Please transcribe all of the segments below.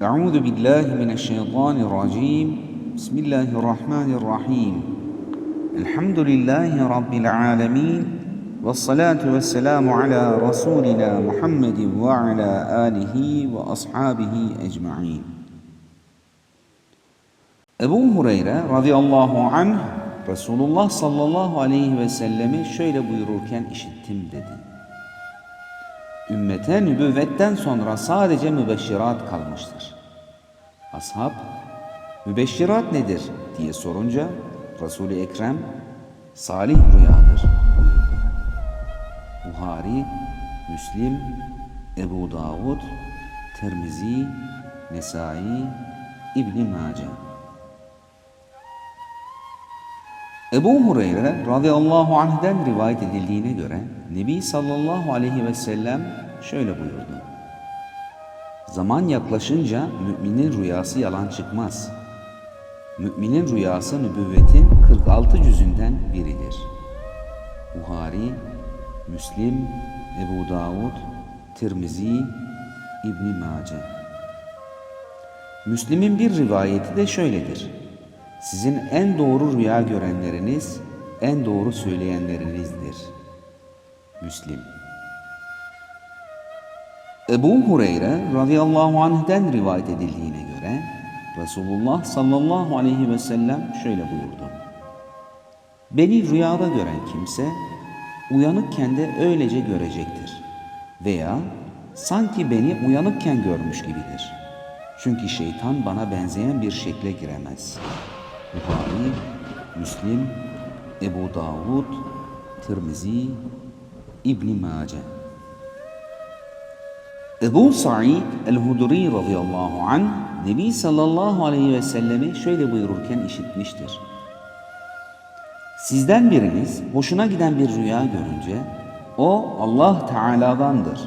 Euzu billahi mineşşeytanirracim. Bismillahirrahmanirrahim. Elhamdülillahi rabbil alamin. Ve salatu ve selamu ala Rasulina Muhammedin ve ala alihi ve ashabihi ecma'in. Ebu Hureyre radıyallahu anh Resulullah sallallahu aleyhi ve sellemi şöyle buyururken işittim dedi. Ümmete nübüvvetten sonra sadece mübeşşirat kalmıştır. Ashab, mübeşşirat nedir diye sorunca Resul-i Ekrem salih rüyadır buyurdu. Buhari, Müslim, Ebu Davud, Tirmizi, Nesai, İbn Mace. Ebu Hureyre radıyallahu anh'den rivayet edildiğine göre Nebi sallallahu aleyhi ve sellem şöyle buyurdu. Zaman yaklaşınca müminin rüyası yalan çıkmaz. Müminin rüyası nübüvvetin 46 cüzünden biridir. Buhari, Müslim, Ebu Davud, Tirmizi, İbn Mace. Müslim'in bir rivayeti de şöyledir. Sizin en doğru rüya görenleriniz, en doğru söyleyenlerinizdir. Müslim Ebu Hureyre radıyallahu anh'den rivayet edildiğine göre Resulullah sallallahu aleyhi ve sellem şöyle buyurdu. Beni rüyada gören kimse uyanıkken de öylece görecektir. Veya sanki beni uyanıkken görmüş gibidir. Çünkü şeytan bana benzeyen bir şekle giremez. Buhari, Müslim, Ebu Davud, Tirmizi, İbn Mace. Ebu Sa'id el-Hudri radıyallahu anh Nebi sallallahu aleyhi ve sellemi şöyle buyururken işitmiştir. Sizden biriniz hoşuna giden bir rüya görünce o Allah Teala'dandır.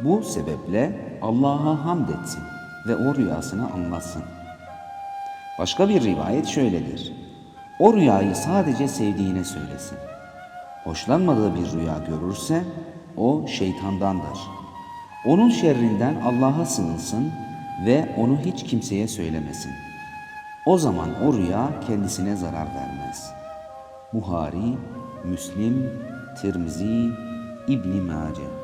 Bu sebeple Allah'a hamd etsin ve o rüyasını anlatsın. Başka bir rivayet şöyledir. O rüyayı sadece sevdiğine söylesin. Hoşlanmadığı bir rüya görürse o şeytandandır. Onun şerrinden Allah'a sığınsın ve onu hiç kimseye söylemesin. O zaman o rüya kendisine zarar vermez. Buhari, Müslim, Tirmizi, İbn Mace